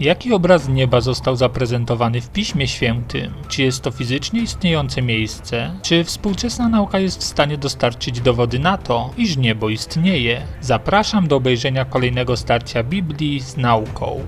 Jaki obraz nieba został zaprezentowany w Piśmie Świętym? Czy jest to fizycznie istniejące miejsce? Czy współczesna nauka jest w stanie dostarczyć dowody na to, iż niebo istnieje? Zapraszam do obejrzenia kolejnego starcia Biblii z nauką.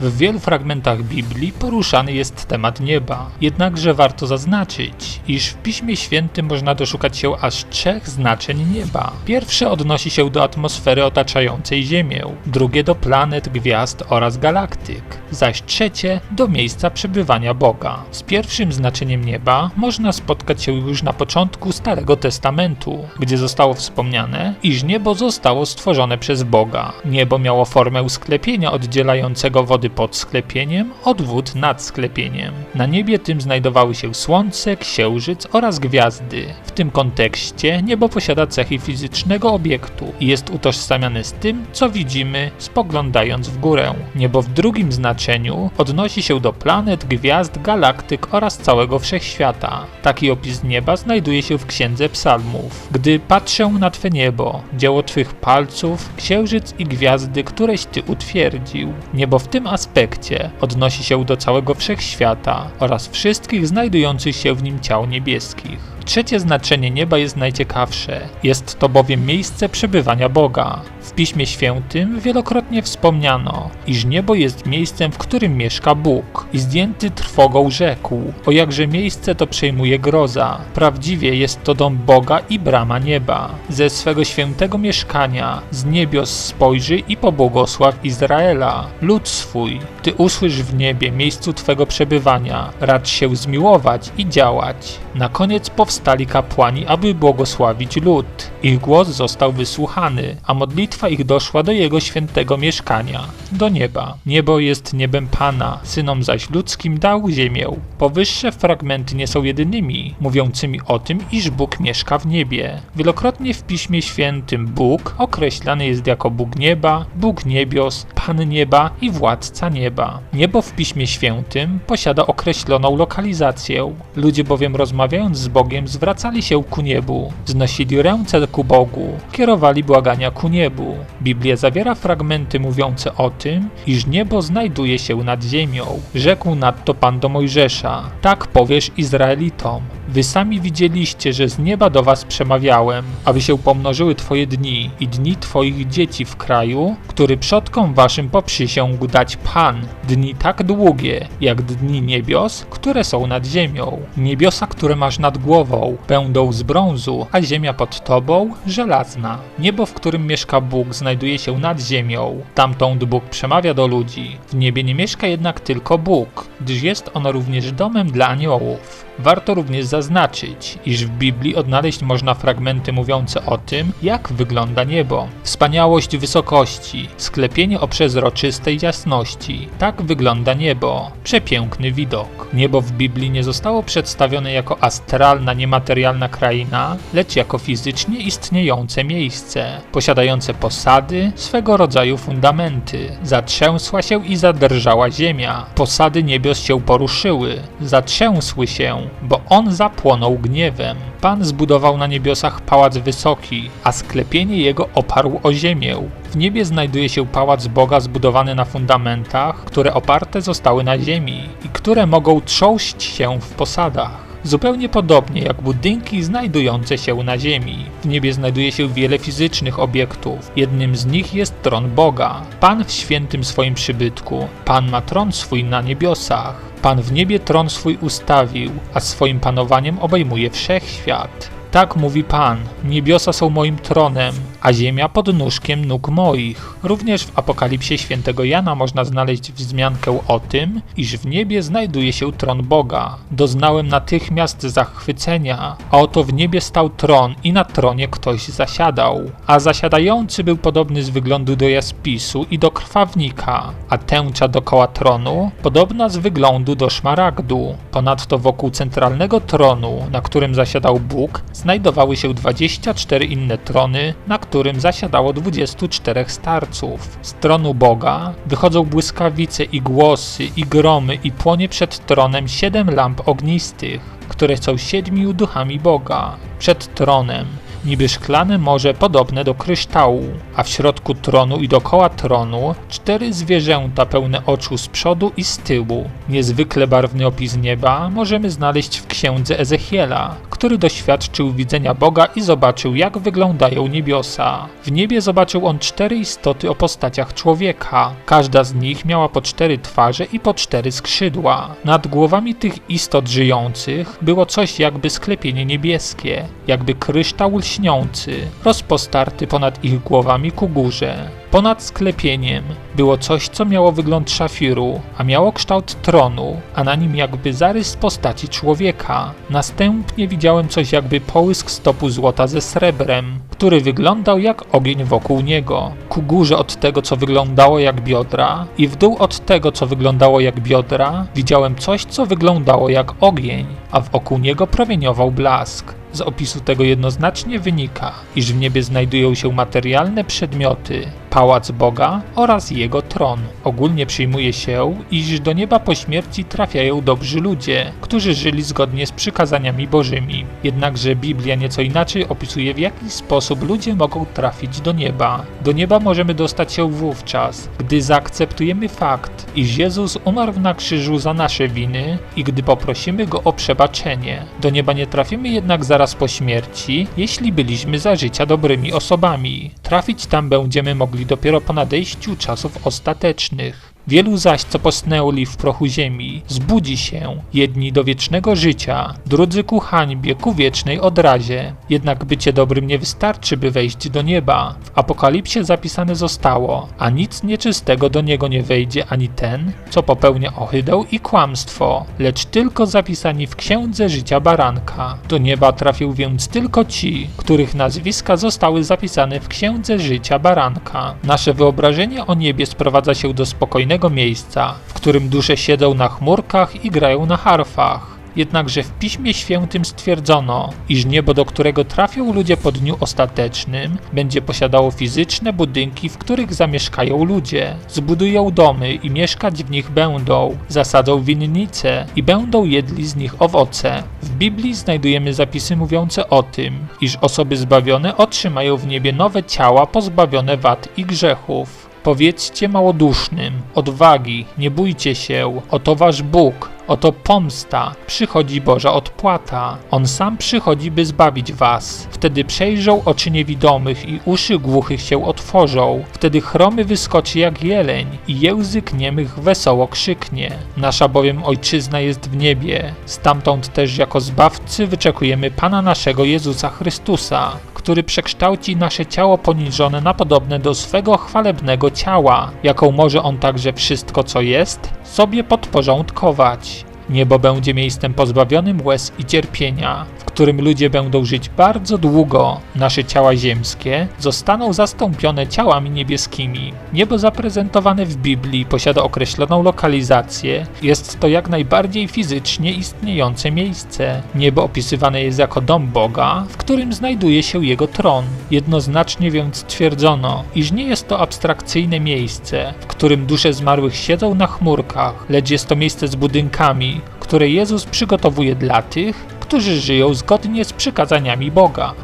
W wielu fragmentach Biblii poruszany jest temat nieba. Jednakże warto zaznaczyć, iż w Piśmie Świętym można doszukać się aż trzech znaczeń nieba. Pierwsze odnosi się do atmosfery otaczającej Ziemię, drugie do planet, gwiazd oraz galaktyk, zaś trzecie do miejsca przebywania Boga. Z pierwszym znaczeniem nieba można spotkać się już na początku Starego Testamentu, gdzie zostało wspomniane, iż niebo zostało stworzone przez Boga. Niebo miało formę sklepienia oddzielającego wody pod sklepieniem od wód nad sklepieniem. Na niebie tym znajdowały się słońce, księżyc oraz gwiazdy. W tym kontekście niebo posiada cechy fizycznego obiektu i jest utożsamiane z tym, co widzimy spoglądając w górę. Niebo w drugim znaczeniu odnosi się do planet, gwiazd, galaktyk oraz całego wszechświata. Taki opis nieba znajduje się w Księdze Psalmów. Gdy patrzę na Twe niebo, dzieło Twych palców, księżyc i gwiazdy, któreś Ty utwierdził. Niebo w tym aspekcie odnosi się do całego wszechświata oraz wszystkich znajdujących się w nim ciał niebieskich. Trzecie znaczenie nieba jest najciekawsze. Jest to bowiem miejsce przebywania Boga. W Piśmie Świętym wielokrotnie wspomniano, iż niebo jest miejscem, w którym mieszka Bóg i zdjęty trwogą rzekł, o jakże miejsce to przejmuje groza. Prawdziwie jest to dom Boga i brama nieba. Ze swego świętego mieszkania z niebios spojrzy i pobłogosław Izraela, lud swój. Ty usłysz w niebie miejscu Twego przebywania, racz się zmiłować i działać. Na koniec powstali kapłani, aby błogosławić lud. Ich głos został wysłuchany, a modlitwa ich doszła do jego świętego mieszkania, do nieba. Niebo jest niebem Pana, synom zaś ludzkim dał ziemię. Powyższe fragmenty nie są jedynymi, mówiącymi o tym, iż Bóg mieszka w niebie. Wielokrotnie w Piśmie Świętym Bóg określany jest jako Bóg nieba, Bóg niebios, Pan nieba i władca nieba. Niebo w Piśmie Świętym posiada określoną lokalizację. Ludzie bowiem rozmawiając z Bogiem zwracali się ku niebu, znosili ręce ku Bogu, kierowali błagania ku niebu. Biblia zawiera fragmenty mówiące o tym, iż niebo znajduje się nad ziemią. Rzekł nadto Pan do Mojżesza: Tak powiesz Izraelitom. Wy sami widzieliście, że z nieba do was przemawiałem, aby się pomnożyły twoje dni i dni twoich dzieci w kraju, który przodkom waszym poprzysiągł dać Pan, dni tak długie, jak dni niebios, które są nad ziemią. Niebiosa, które masz nad głową, będą z brązu, a ziemia pod tobą żelazna. Niebo, w którym mieszka Bóg, znajduje się nad ziemią. Tamtąd Bóg przemawia do ludzi. W niebie nie mieszka jednak tylko Bóg, gdyż jest ono również domem dla aniołów. Warto również zaznaczyć, iż w Biblii odnaleźć można fragmenty mówiące o tym, jak wygląda niebo. Wspaniałość wysokości, sklepienie o przezroczystej jasności. Tak wygląda niebo. Przepiękny widok. Niebo w Biblii nie zostało przedstawione jako astralna, niematerialna kraina, lecz jako fizycznie istniejące miejsce, posiadające posady, swego rodzaju fundamenty. Zatrzęsła się i zadrżała ziemia. Posady niebios się poruszyły, zatrzęsły się, bo on zapłonął gniewem. Pan zbudował na niebiosach pałac wysoki, a sklepienie jego oparł o ziemię. W niebie znajduje się pałac Boga zbudowany na fundamentach, które oparte zostały na ziemi i które mogą trząść się w posadach. Zupełnie podobnie jak budynki znajdujące się na Ziemi. W niebie znajduje się wiele fizycznych obiektów. Jednym z nich jest tron Boga. Pan w świętym swoim przybytku. Pan ma tron swój na niebiosach. Pan w niebie tron swój ustawił, a swoim panowaniem obejmuje wszechświat. Tak mówi Pan: Niebiosa są moim tronem, a ziemia pod nóżkiem nóg moich. Również w Apokalipsie świętego Jana można znaleźć wzmiankę o tym, iż w niebie znajduje się tron Boga. Doznałem natychmiast zachwycenia, a oto w niebie stał tron i na tronie ktoś zasiadał. A zasiadający był podobny z wyglądu do jaspisu i do krwawnika, a tęcza dokoła tronu podobna z wyglądu do szmaragdu. Ponadto wokół centralnego tronu, na którym zasiadał Bóg, znajdowały się 24 inne trony, na którym zasiadało 24 starców. Z tronu Boga wychodzą błyskawice i głosy i gromy i płonie przed tronem siedem lamp ognistych. które są siedmiu duchami Boga. Przed tronem niby szklane morze podobne do kryształu, a w środku tronu i dokoła tronu cztery zwierzęta pełne oczu z przodu i z tyłu. Niezwykle barwny opis nieba możemy znaleźć w księdze Ezechiela, który doświadczył widzenia Boga i zobaczył, jak wyglądają niebiosa. W niebie zobaczył on cztery istoty o postaciach człowieka. Każda z nich miała po cztery twarze i po cztery skrzydła. Nad głowami tych istot żyjących było coś jakby sklepienie niebieskie, jakby kryształ lśniący, rozpostarty ponad ich głowami ku górze. Ponad sklepieniem było coś, co miało wygląd szafiru, a miało kształt tronu, a na nim jakby zarys postaci człowieka. Następnie widziałem coś jakby połysk stopu złota ze srebrem, który wyglądał jak ogień wokół niego. Ku górze od tego, co wyglądało jak biodra, i w dół od tego, co wyglądało jak biodra, widziałem coś, co wyglądało jak ogień, a wokół niego promieniował blask. Z opisu tego jednoznacznie wynika, iż w niebie znajdują się materialne przedmioty, pałac Boga oraz jego tron. Ogólnie przyjmuje się, iż do nieba po śmierci trafiają dobrzy ludzie, którzy żyli zgodnie z przykazaniami Bożymi. Jednakże Biblia nieco inaczej opisuje w jaki sposób ludzie mogą trafić do nieba. Do nieba możemy dostać się wówczas, gdy zaakceptujemy fakt, iż Jezus umarł na krzyżu za nasze winy i gdy poprosimy Go o przebaczenie. Do nieba nie trafimy jednak zaraz po śmierci, jeśli byliśmy za życia dobrymi osobami. Trafić tam będziemy mogli dopiero po nadejściu czasów ostatecznych. Wielu zaś, co posnęli w prochu ziemi, zbudzi się, jedni do wiecznego życia, drudzy ku hańbie, ku wiecznej odrazie. Jednak bycie dobrym nie wystarczy, by wejść do nieba. W Apokalipsie zapisane zostało, a nic nieczystego do niego nie wejdzie ani ten, co popełnia ohydę i kłamstwo, lecz tylko zapisani w księdze życia baranka. Do nieba trafią więc tylko ci, których nazwiska zostały zapisane w księdze życia baranka. Nasze wyobrażenie o niebie sprowadza się do spokojnego miejsca, w którym dusze siedzą na chmurkach i grają na harfach. Jednakże w Piśmie Świętym stwierdzono, iż niebo, do którego trafią ludzie po dniu ostatecznym, będzie posiadało fizyczne budynki, w których zamieszkają ludzie. Zbudują domy i mieszkać w nich będą, zasadzą winnice i będą jedli z nich owoce. W Biblii znajdujemy zapisy mówiące o tym, iż osoby zbawione otrzymają w niebie nowe ciała pozbawione wad i grzechów. Powiedzcie małodusznym, odwagi, nie bójcie się, oto wasz Bóg, oto pomsta, przychodzi Boża odpłata. On sam przychodzi, by zbawić was. Wtedy przejrzą oczy niewidomych i uszy głuchych się otworzą. Wtedy chromy wyskoczy jak jeleń i język niemych wesoło krzyknie. Nasza bowiem Ojczyzna jest w niebie. Stamtąd też jako zbawcy wyczekujemy Pana naszego Jezusa Chrystusa, który przekształci nasze ciało poniżone na podobne do swego chwalebnego ciała, jaką może on także wszystko, co jest, sobie podporządkować. Niebo będzie miejscem pozbawionym łez i cierpienia, którym ludzie będą żyć bardzo długo. Nasze ciała ziemskie zostaną zastąpione ciałami niebieskimi. Niebo zaprezentowane w Biblii posiada określoną lokalizację. Jest to jak najbardziej fizycznie istniejące miejsce. Niebo opisywane jest jako dom Boga, w którym znajduje się jego tron. Jednoznacznie więc twierdzono, iż nie jest to abstrakcyjne miejsce, w którym dusze zmarłych siedzą na chmurkach, lecz jest to miejsce z budynkami, które Jezus przygotowuje dla tych, którzy żyją zgodnie z przykazaniami Boga.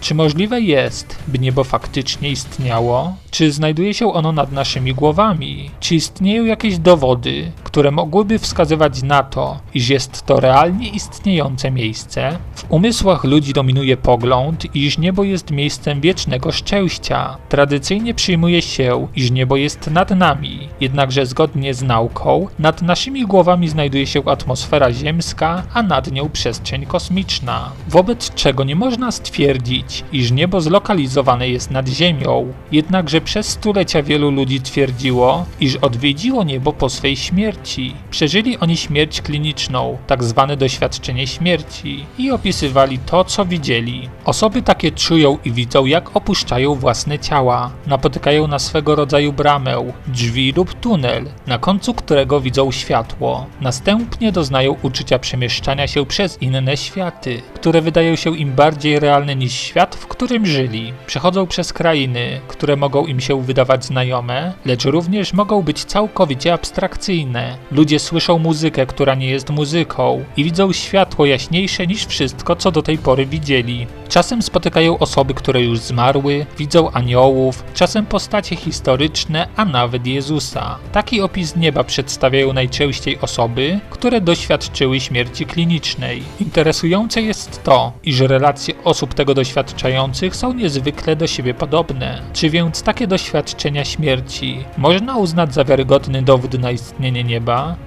Czy możliwe jest, by niebo faktycznie istniało? Czy znajduje się ono nad naszymi głowami? Czy istnieją jakieś dowody, które mogłyby wskazywać na to, iż jest to realnie istniejące miejsce? W umysłach ludzi dominuje pogląd, iż niebo jest miejscem wiecznego szczęścia. Tradycyjnie przyjmuje się, iż niebo jest nad nami, jednakże zgodnie z nauką, nad naszymi głowami znajduje się atmosfera ziemska, a nad nią przestrzeń kosmiczna. Wobec czego nie można stwierdzić, iż niebo zlokalizowane jest nad Ziemią. Jednakże przez stulecia wielu ludzi twierdziło, iż odwiedziło niebo po swej śmierci. Przeżyli oni śmierć kliniczną, tak zwane doświadczenie śmierci, i opisywali to, co widzieli. Osoby takie czują i widzą, jak opuszczają własne ciała. Napotykają na swego rodzaju bramę, drzwi lub tunel, na końcu którego widzą światło. Następnie doznają uczucia przemieszczania się przez inne światy, które wydają się im bardziej realne niż świat, w którym żyli. Przechodzą przez krainy, które mogą im się wydawać znajome, lecz również mogą być całkowicie abstrakcyjne. Ludzie słyszą muzykę, która nie jest muzyką i widzą światło jaśniejsze niż wszystko, co do tej pory widzieli. Czasem spotykają osoby, które już zmarły, widzą aniołów, czasem postacie historyczne, a nawet Jezusa. Taki opis nieba przedstawiają najczęściej osoby, które doświadczyły śmierci klinicznej. Interesujące jest to, iż relacje osób tego doświadczających są niezwykle do siebie podobne. Czy więc takie doświadczenia śmierci można uznać za wiarygodny dowód na istnienie nieba?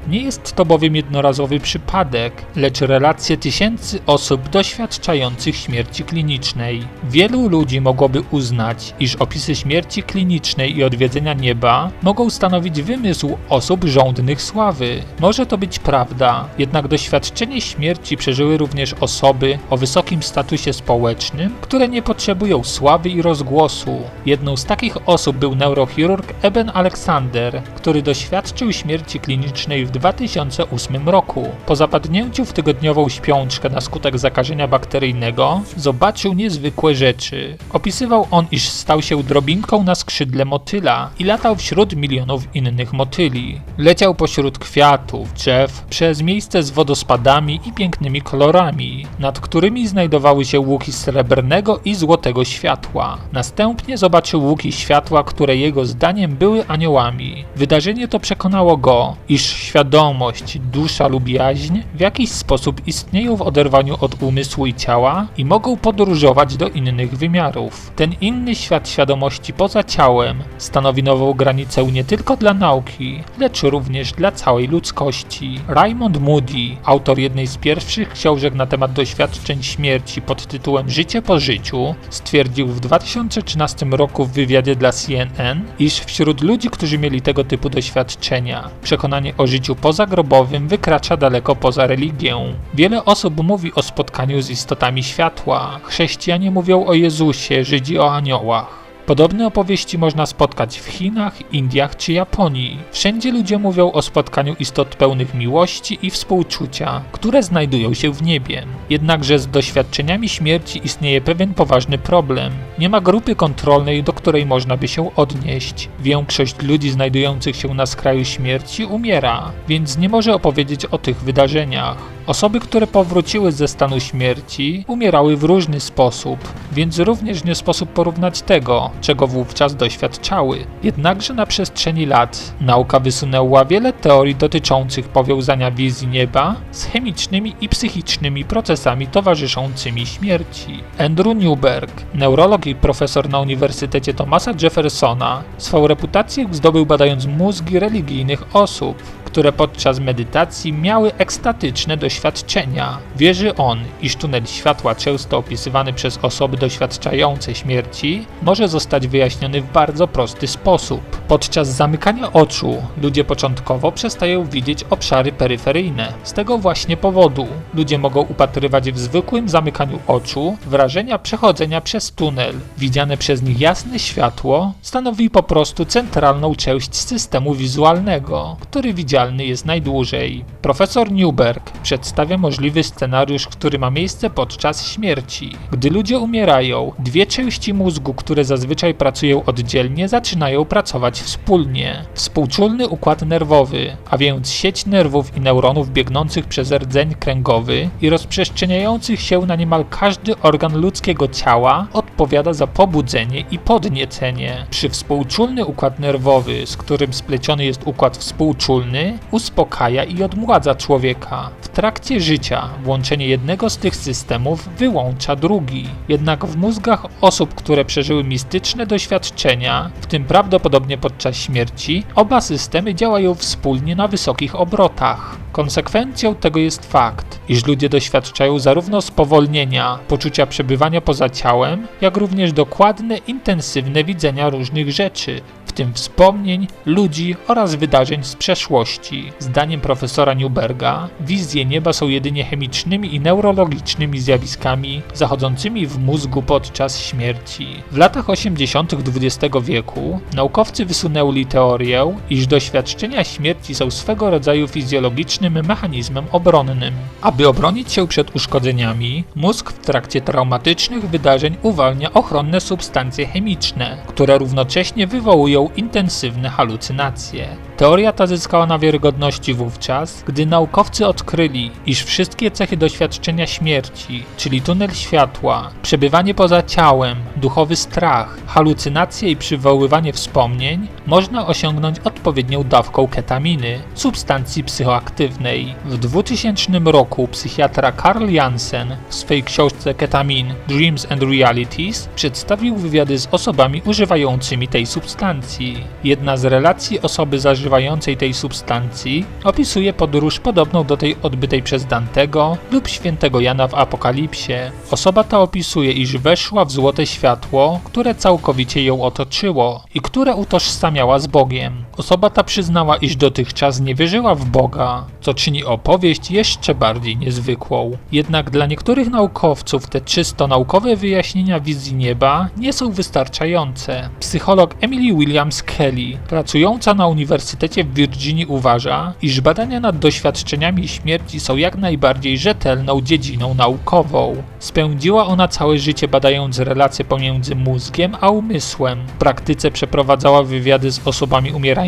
Nie jest to bowiem jednorazowy przypadek, lecz relacje tysięcy osób doświadczających śmierci klinicznej. Wielu ludzi mogłoby uznać, iż opisy śmierci klinicznej i odwiedzenia nieba mogą stanowić wymysł osób żądnych sławy. Może to być prawda, jednak doświadczenie śmierci przeżyły również osoby o wysokim statusie społecznym, które nie potrzebują sławy i rozgłosu. Jedną z takich osób był neurochirurg Eben Alexander, który doświadczył śmierci klinicznej w 2008 roku. Po zapadnięciu w tygodniową śpiączkę na skutek zakażenia bakteryjnego zobaczył niezwykłe rzeczy. Opisywał on, iż stał się drobinką na skrzydle motyla i latał wśród milionów innych motyli. Leciał pośród kwiatów, drzew, przez miejsce z wodospadami i pięknymi kolorami, nad którymi znajdowały się łuki srebrnego i złotego światła. Następnie zobaczył łuki światła, które jego zdaniem były aniołami. Wydarzenie to przekonało go, iż świadomość, dusza lub jaźń w jakiś sposób istnieją w oderwaniu od umysłu i ciała i mogą podróżować do innych wymiarów. Ten inny świat świadomości poza ciałem stanowi nową granicę nie tylko dla nauki, lecz również dla całej ludzkości. Raymond Moody, autor jednej z pierwszych książek na temat doświadczeń śmierci pod tytułem Życie po życiu, stwierdził w 2013 roku w wywiadzie dla CNN, iż wśród ludzi, którzy mieli tego typu doświadczenia, przekonanie o życiu pozagrobowym wykracza daleko poza religię. Wiele osób mówi o spotkaniu z istotami światła. Chrześcijanie mówią o Jezusie, Żydzi o aniołach. Podobne opowieści można spotkać w Chinach, Indiach czy Japonii. Wszędzie ludzie mówią o spotkaniu istot pełnych miłości i współczucia, które znajdują się w niebie. Jednakże z doświadczeniami śmierci istnieje pewien poważny problem. Nie ma grupy kontrolnej, do której można by się odnieść. Większość ludzi znajdujących się na skraju śmierci umiera, więc nie może opowiedzieć o tych wydarzeniach. Osoby, które powróciły ze stanu śmierci, umierały w różny sposób, więc również nie sposób porównać tego, czego wówczas doświadczały. Jednakże na przestrzeni lat nauka wysunęła wiele teorii dotyczących powiązania wizji nieba z chemicznymi i psychicznymi procesami towarzyszącymi śmierci. Andrew Newberg, neurolog i profesor na Uniwersytecie Thomasa Jeffersona, swą reputację zdobył badając mózgi religijnych osób które podczas medytacji miały ekstatyczne doświadczenia. Wierzy on, iż tunel światła, często opisywany przez osoby doświadczające śmierci, może zostać wyjaśniony w bardzo prosty sposób. Podczas zamykania oczu ludzie początkowo przestają widzieć obszary peryferyjne. Z tego właśnie powodu ludzie mogą upatrywać w zwykłym zamykaniu oczu wrażenia przechodzenia przez tunel. Widziane przez nich jasne światło stanowi po prostu centralną część systemu wizualnego, który jest najdłużej. Profesor Newberg przedstawia możliwy scenariusz, który ma miejsce podczas śmierci. Gdy ludzie umierają, dwie części mózgu, które zazwyczaj pracują oddzielnie, zaczynają pracować wspólnie. Współczulny układ nerwowy, a więc sieć nerwów i neuronów biegnących przez rdzeń kręgowy i rozprzestrzeniających się na niemal każdy organ ludzkiego ciała, odpowiada za pobudzenie i podniecenie. Przy współczulny układ nerwowy, z którym spleciony jest układ współczulny, uspokaja i odmładza człowieka. W trakcie życia włączenie jednego z tych systemów wyłącza drugi. Jednak w mózgach osób, które przeżyły mistyczne doświadczenia, w tym prawdopodobnie podczas śmierci, oba systemy działają wspólnie na wysokich obrotach. Konsekwencją tego jest fakt, iż ludzie doświadczają zarówno spowolnienia, poczucia przebywania poza ciałem, jak również dokładne, intensywne widzenia różnych rzeczy, w tym wspomnień, ludzi oraz wydarzeń z przeszłości. Zdaniem profesora Newberga, wizje nieba są jedynie chemicznymi i neurologicznymi zjawiskami zachodzącymi w mózgu podczas śmierci. W latach 80. XX wieku naukowcy wysunęli teorię, iż doświadczenia śmierci są swego rodzaju fizjologicznym mechanizmem obronnym. Aby obronić się przed uszkodzeniami, mózg w trakcie traumatycznych wydarzeń uwalnia ochronne substancje chemiczne, które równocześnie wywołują intensywne halucynacje. Teoria ta zyskała na wiarygodności wówczas, gdy naukowcy odkryli, iż wszystkie cechy doświadczenia śmierci, czyli tunel światła, przebywanie poza ciałem, duchowy strach, halucynacje i przywoływanie wspomnień, można osiągnąć odpowiednią dawką ketaminy, substancji psychoaktywnej. W 2000 roku psychiatra Karl Jansen w swej książce Ketamin Dreams and Realities przedstawił wywiady z osobami używającymi tej substancji. Jedna z relacji osoby zażywającej tej substancji opisuje podróż podobną do tej odbytej przez Dantego lub świętego Jana w Apokalipsie. Osoba ta opisuje, iż weszła w złote światło, które całkowicie ją otoczyło i które utożsamiała z Bogiem. Osoba ta przyznała, iż dotychczas nie wierzyła w Boga, co czyni opowieść jeszcze bardziej niezwykłą. Jednak dla niektórych naukowców te czysto naukowe wyjaśnienia wizji nieba nie są wystarczające. Psycholog Emily Williams Kelly, pracująca na Uniwersytecie w Virginii, uważa, iż badania nad doświadczeniami śmierci są jak najbardziej rzetelną dziedziną naukową. Spędziła ona całe życie badając relacje pomiędzy mózgiem a umysłem. W praktyce przeprowadzała wywiady z osobami umierającymi,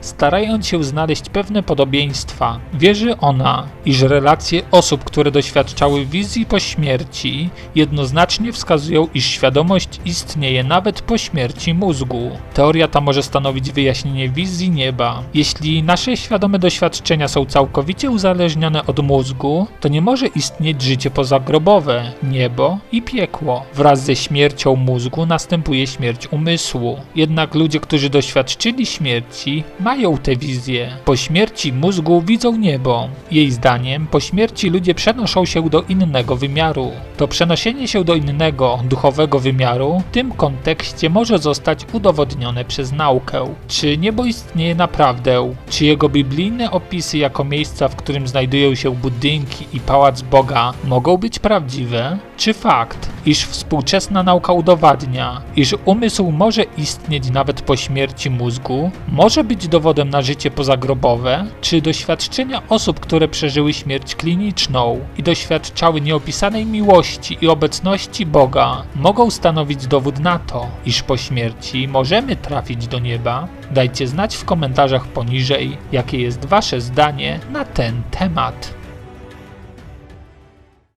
starając się znaleźć pewne podobieństwa. Wierzy ona, iż relacje osób, które doświadczały wizji po śmierci, jednoznacznie wskazują, iż świadomość istnieje nawet po śmierci mózgu. Teoria ta może stanowić wyjaśnienie wizji nieba. Jeśli nasze świadome doświadczenia są całkowicie uzależnione od mózgu, to nie może istnieć życie pozagrobowe, niebo i piekło. Wraz ze śmiercią mózgu następuje śmierć umysłu. Jednak ludzie, którzy doświadczyli śmierci, mają tę wizję. Po śmierci mózgu widzą niebo. Jej zdaniem, po śmierci ludzie przenoszą się do innego wymiaru. To przenoszenie się do innego, duchowego wymiaru w tym kontekście może zostać udowodnione przez naukę. Czy niebo istnieje naprawdę? Czy jego biblijne opisy jako miejsca, w którym znajdują się budynki i pałac Boga, mogą być prawdziwe? Czy fakt, iż współczesna nauka udowadnia, iż umysł może istnieć nawet po śmierci mózgu, może być dowodem na życie pozagrobowe? Czy doświadczenia osób, które przeżyły śmierć kliniczną i doświadczały nieopisanej miłości i obecności Boga, mogą stanowić dowód na to, iż po śmierci możemy trafić do nieba? Dajcie znać w komentarzach poniżej, jakie jest Wasze zdanie na ten temat.